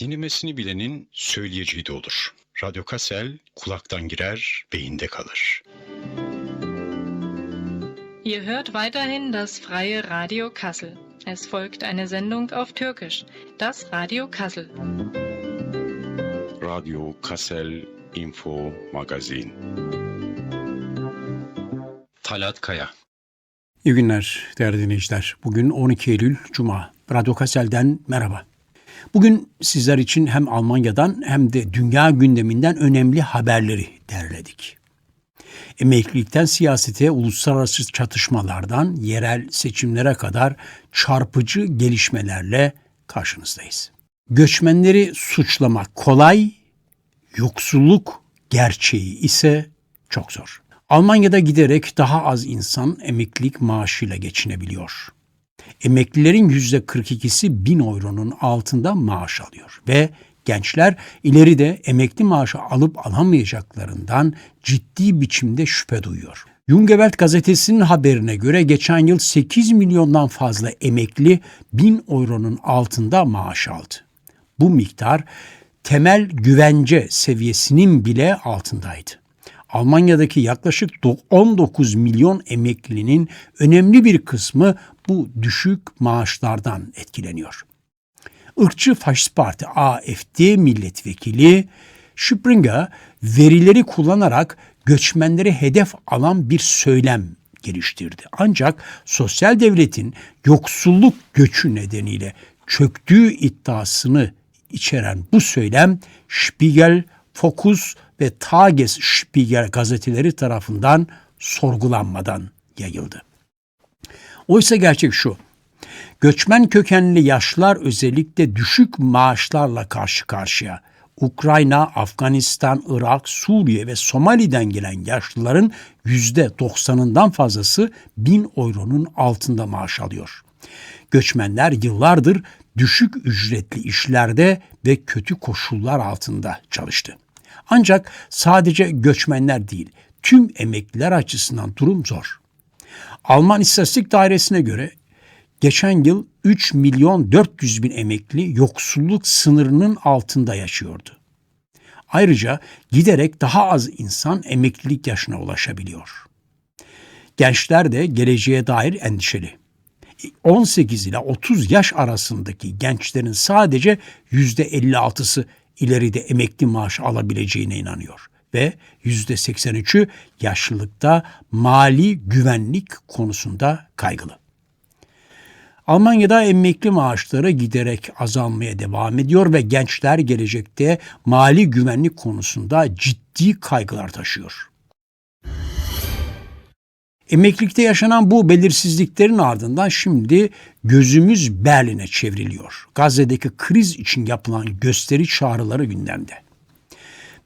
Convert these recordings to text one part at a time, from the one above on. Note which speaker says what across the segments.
Speaker 1: Dinlemesini bilenin söyleyeceği de olur. Radyo Kassel kulaktan girer, beyinde kalır.
Speaker 2: Ihr hört weiterhin das freie Radio Kassel. Es folgt eine Sendung auf Türkisch, das Radio Kassel.
Speaker 1: Radyo Kassel Info Magazin. Talat Kaya
Speaker 3: İyi günler değerli dinleyiciler. Bugün 12 Eylül Cuma. Radyo Kassel'den merhaba. Bugün sizler için hem Almanya'dan hem de dünya gündeminden önemli haberleri derledik. Emeklilikten siyasete, uluslararası çatışmalardan yerel seçimlere kadar çarpıcı gelişmelerle karşınızdayız. Göçmenleri suçlamak kolay, yoksulluk gerçeği ise çok zor. Almanya'da giderek daha az insan emeklilik maaşıyla geçinebiliyor. Emeklilerin %42'si 1000 euronun altında maaş alıyor ve gençler ileride emekli maaşı alıp alamayacaklarından ciddi biçimde şüphe duyuyor. Junge Welt gazetesinin haberine göre geçen yıl 8 milyondan fazla emekli 1000 euronun altında maaş aldı. Bu miktar temel güvence seviyesinin bile altındaydı. Almanya'daki yaklaşık 19 milyon emeklinin önemli bir kısmı bu düşük maaşlardan etkileniyor. Irkçı Faşist Parti AFD milletvekili Springer verileri kullanarak göçmenleri hedef alan bir söylem geliştirdi. Ancak sosyal devletin yoksulluk göçü nedeniyle çöktüğü iddiasını içeren bu söylem Spiegel, Focus ve Tagesspiegel gazeteleri tarafından sorgulanmadan yayıldı. Oysa gerçek şu. Göçmen kökenli yaşlar özellikle düşük maaşlarla karşı karşıya. Ukrayna, Afganistan, Irak, Suriye ve Somali'den gelen yaşlıların %90'ından fazlası 1000 euronun altında maaş alıyor. Göçmenler yıllardır düşük ücretli işlerde ve kötü koşullar altında çalıştı. Ancak sadece göçmenler değil, tüm emekliler açısından durum zor. Alman İstatistik Dairesi'ne göre geçen yıl 3 milyon 400 bin emekli yoksulluk sınırının altında yaşıyordu. Ayrıca giderek daha az insan emeklilik yaşına ulaşabiliyor. Gençler de geleceğe dair endişeli. 18 ile 30 yaş arasındaki gençlerin sadece %56'sı ileride emekli maaşı alabileceğine inanıyor ve %83'ü yaşlılıkta mali güvenlik konusunda kaygılı. Almanya'da emekli maaşları giderek azalmaya devam ediyor ve gençler gelecekte mali güvenlik konusunda ciddi kaygılar taşıyor. Emeklilikte yaşanan bu belirsizliklerin ardından şimdi gözümüz Berlin'e çevriliyor. Gazze'deki kriz için yapılan gösteri çağrıları gündemde.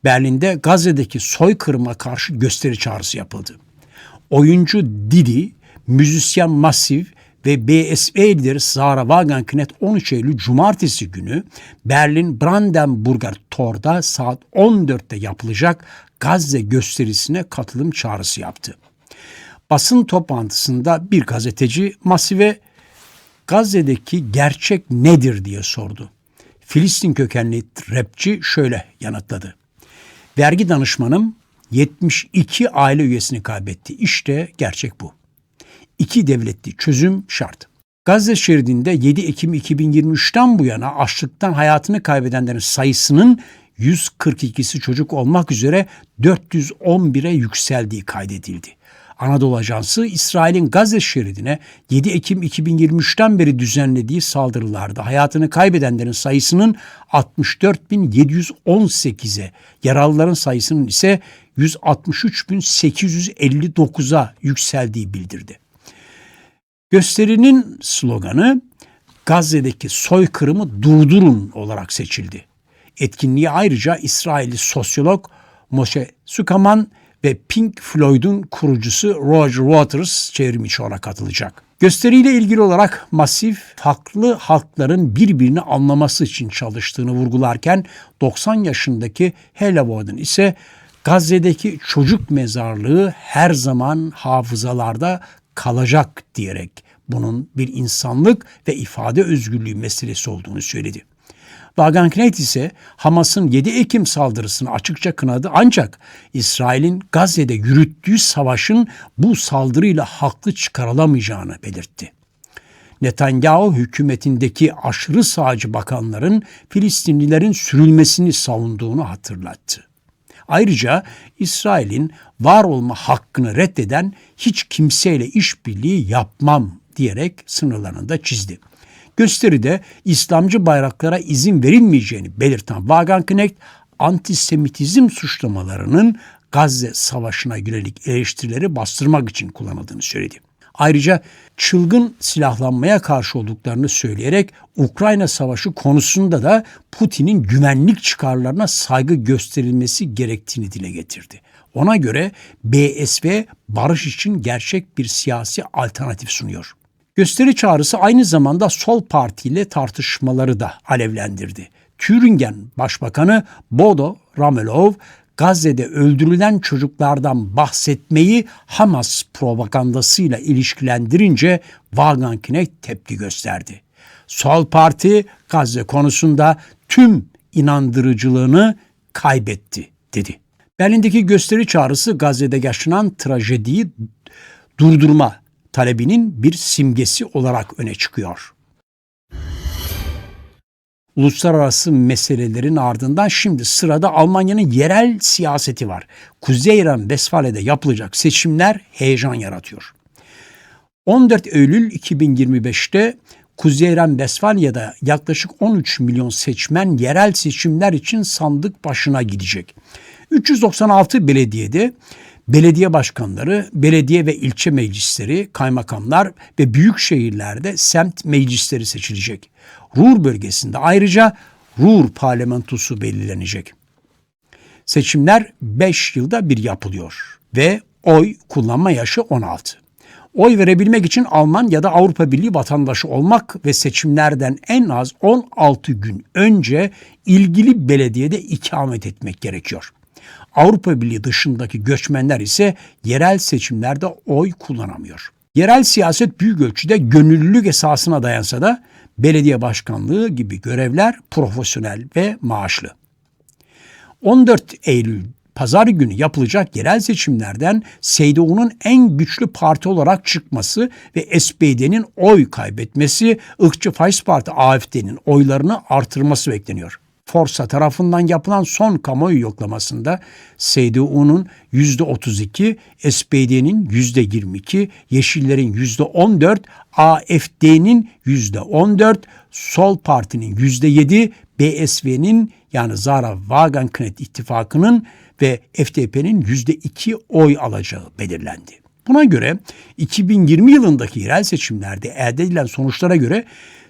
Speaker 3: Berlin'de Gazze'deki soykırıma karşı gösteri çağrısı yapıldı. Oyuncu Didi, müzisyen Massive ve BSV lideri Zara Wagenknecht 13 Eylül Cumartesi günü Berlin Brandenburger Tor'da saat 14'te yapılacak Gazze gösterisine katılım çağrısı yaptı basın toplantısında bir gazeteci Masive Gazze'deki gerçek nedir diye sordu. Filistin kökenli rapçi şöyle yanıtladı. Vergi danışmanım 72 aile üyesini kaybetti. İşte gerçek bu. İki devletli çözüm şart. Gazze şeridinde 7 Ekim 2023'ten bu yana açlıktan hayatını kaybedenlerin sayısının 142'si çocuk olmak üzere 411'e yükseldiği kaydedildi. Anadolu Ajansı İsrail'in Gazze şeridine 7 Ekim 2023'ten beri düzenlediği saldırılarda hayatını kaybedenlerin sayısının 64.718'e, yaralıların sayısının ise 163.859'a yükseldiği bildirdi. Gösterinin sloganı Gazze'deki soykırımı durdurun olarak seçildi. Etkinliğe ayrıca İsrailli sosyolog Moshe Sukaman ve Pink Floyd'un kurucusu Roger Waters çevrimiçi olarak katılacak. Gösteriyle ilgili olarak masif farklı halkların birbirini anlaması için çalıştığını vurgularken 90 yaşındaki Hella Warden ise Gazze'deki çocuk mezarlığı her zaman hafızalarda kalacak diyerek bunun bir insanlık ve ifade özgürlüğü meselesi olduğunu söyledi. Wagenknecht ise Hamas'ın 7 Ekim saldırısını açıkça kınadı ancak İsrail'in Gazze'de yürüttüğü savaşın bu saldırıyla haklı çıkarılamayacağını belirtti. Netanyahu hükümetindeki aşırı sağcı bakanların Filistinlilerin sürülmesini savunduğunu hatırlattı. Ayrıca İsrail'in var olma hakkını reddeden hiç kimseyle işbirliği yapmam diyerek sınırlarını da çizdi. Gösteride İslamcı bayraklara izin verilmeyeceğini belirten Wagenknecht, antisemitizm suçlamalarının Gazze Savaşı'na yönelik eleştirileri bastırmak için kullanıldığını söyledi. Ayrıca çılgın silahlanmaya karşı olduklarını söyleyerek Ukrayna Savaşı konusunda da Putin'in güvenlik çıkarlarına saygı gösterilmesi gerektiğini dile getirdi. Ona göre BSV barış için gerçek bir siyasi alternatif sunuyor. Gösteri çağrısı aynı zamanda Sol Parti ile tartışmaları da alevlendirdi. Thüringen Başbakanı Bodo Ramelov Gazze'de öldürülen çocuklardan bahsetmeyi Hamas propagandasıyla ilişkilendirince Wagenknecht tepki gösterdi. Sol Parti Gazze konusunda tüm inandırıcılığını kaybetti dedi. Berlin'deki gösteri çağrısı Gazze'de yaşanan trajediyi durdurma talebinin bir simgesi olarak öne çıkıyor uluslararası meselelerin ardından şimdi sırada Almanya'nın yerel siyaseti var. Kuzey İran Westfale'de yapılacak seçimler heyecan yaratıyor. 14 Eylül 2025'te Kuzey İran Westfalya'da yaklaşık 13 milyon seçmen yerel seçimler için sandık başına gidecek. 396 belediyede belediye başkanları, belediye ve ilçe meclisleri, kaymakamlar ve büyük şehirlerde semt meclisleri seçilecek. Ruhr bölgesinde ayrıca Ruhr parlamentosu belirlenecek. Seçimler 5 yılda bir yapılıyor ve oy kullanma yaşı 16. Oy verebilmek için Alman ya da Avrupa Birliği vatandaşı olmak ve seçimlerden en az 16 gün önce ilgili belediyede ikamet etmek gerekiyor. Avrupa Birliği dışındaki göçmenler ise yerel seçimlerde oy kullanamıyor. Yerel siyaset büyük ölçüde gönüllülük esasına dayansa da belediye başkanlığı gibi görevler profesyonel ve maaşlı. 14 Eylül pazar günü yapılacak yerel seçimlerden CDU'nun en güçlü parti olarak çıkması ve SPD'nin oy kaybetmesi, ırkçı Faşist Parti AFD'nin oylarını artırması bekleniyor. Forsa tarafından yapılan son kamuoyu yoklamasında CDU'nun %32, SPD'nin %22, Yeşillerin %14, AFD'nin %14, Sol Parti'nin %7, BSV'nin yani Zara Wagenknecht ittifakının ve FDP'nin %2 oy alacağı belirlendi. Buna göre 2020 yılındaki yerel seçimlerde elde edilen sonuçlara göre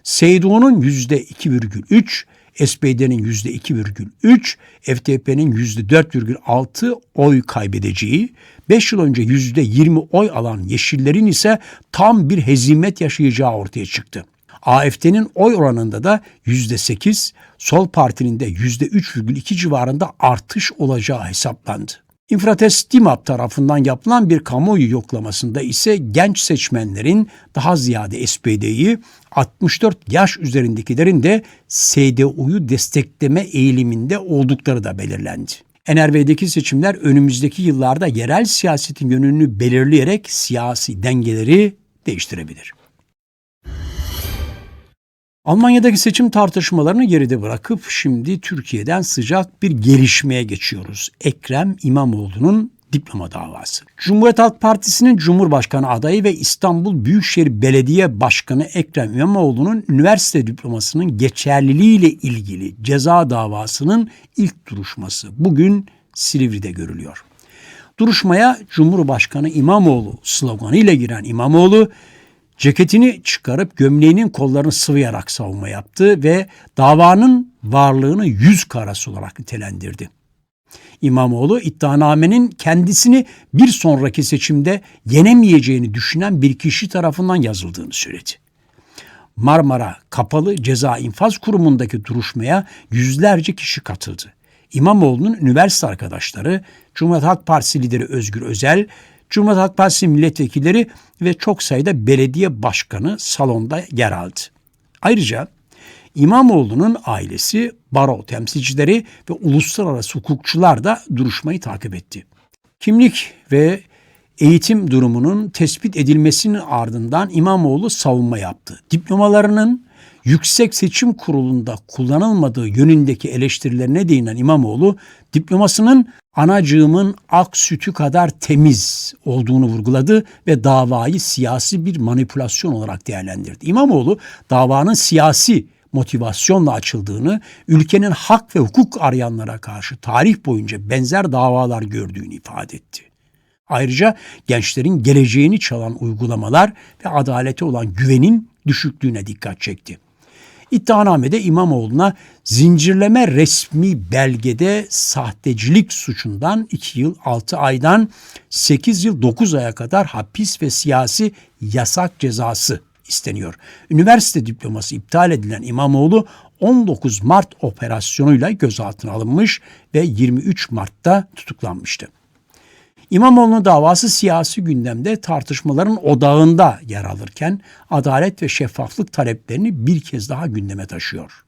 Speaker 3: CDU'nun %2,3, SPD'nin %2,3, FDP'nin %4,6 oy kaybedeceği, 5 yıl önce %20 oy alan Yeşillerin ise tam bir hezimet yaşayacağı ortaya çıktı. AFD'nin oy oranında da %8, Sol Parti'nin de %3,2 civarında artış olacağı hesaplandı. İnfratest DİMAP tarafından yapılan bir kamuoyu yoklamasında ise genç seçmenlerin daha ziyade SPD'yi 64 yaş üzerindekilerin de SDU'yu destekleme eğiliminde oldukları da belirlendi. NRV'deki seçimler önümüzdeki yıllarda yerel siyasetin yönünü belirleyerek siyasi dengeleri değiştirebilir. Almanya'daki seçim tartışmalarını geride bırakıp şimdi Türkiye'den sıcak bir gelişmeye geçiyoruz. Ekrem İmamoğlu'nun diploma davası. Cumhuriyet Halk Partisi'nin Cumhurbaşkanı adayı ve İstanbul Büyükşehir Belediye Başkanı Ekrem İmamoğlu'nun üniversite diplomasının geçerliliğiyle ilgili ceza davasının ilk duruşması bugün Silivri'de görülüyor. Duruşmaya Cumhurbaşkanı İmamoğlu sloganıyla giren İmamoğlu, ceketini çıkarıp gömleğinin kollarını sıvayarak savunma yaptı ve davanın varlığını yüz karası olarak nitelendirdi. İmamoğlu iddianamenin kendisini bir sonraki seçimde yenemeyeceğini düşünen bir kişi tarafından yazıldığını söyledi. Marmara Kapalı Ceza İnfaz Kurumu'ndaki duruşmaya yüzlerce kişi katıldı. İmamoğlu'nun üniversite arkadaşları, Cumhuriyet Halk Partisi lideri Özgür Özel, Cumhuriyet Halk Partisi milletvekilleri ve çok sayıda belediye başkanı salonda yer aldı. Ayrıca İmamoğlu'nun ailesi, baro temsilcileri ve uluslararası hukukçular da duruşmayı takip etti. Kimlik ve eğitim durumunun tespit edilmesinin ardından İmamoğlu savunma yaptı. Diplomalarının Yüksek Seçim Kurulu'nda kullanılmadığı yönündeki eleştirilerine değinen İmamoğlu, diplomasının anacığımın ak sütü kadar temiz olduğunu vurguladı ve davayı siyasi bir manipülasyon olarak değerlendirdi. İmamoğlu davanın siyasi motivasyonla açıldığını, ülkenin hak ve hukuk arayanlara karşı tarih boyunca benzer davalar gördüğünü ifade etti. Ayrıca gençlerin geleceğini çalan uygulamalar ve adalete olan güvenin düşüklüğüne dikkat çekti. İddianamede İmamoğlu'na zincirleme resmi belgede sahtecilik suçundan 2 yıl 6 aydan 8 yıl 9 aya kadar hapis ve siyasi yasak cezası isteniyor. Üniversite diploması iptal edilen İmamoğlu 19 Mart operasyonuyla gözaltına alınmış ve 23 Mart'ta tutuklanmıştı. İmamoğlu'nun davası siyasi gündemde tartışmaların odağında yer alırken adalet ve şeffaflık taleplerini bir kez daha gündeme taşıyor.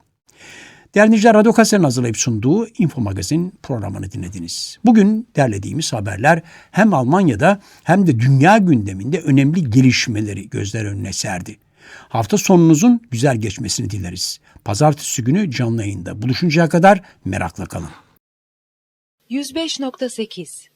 Speaker 3: Değerli Radyo Kase'nin hazırlayıp sunduğu Info Magazin programını dinlediniz. Bugün derlediğimiz haberler hem Almanya'da hem de dünya gündeminde önemli gelişmeleri gözler önüne serdi. Hafta sonunuzun güzel geçmesini dileriz. Pazartesi günü canlı yayında buluşuncaya kadar merakla kalın.
Speaker 4: 105.8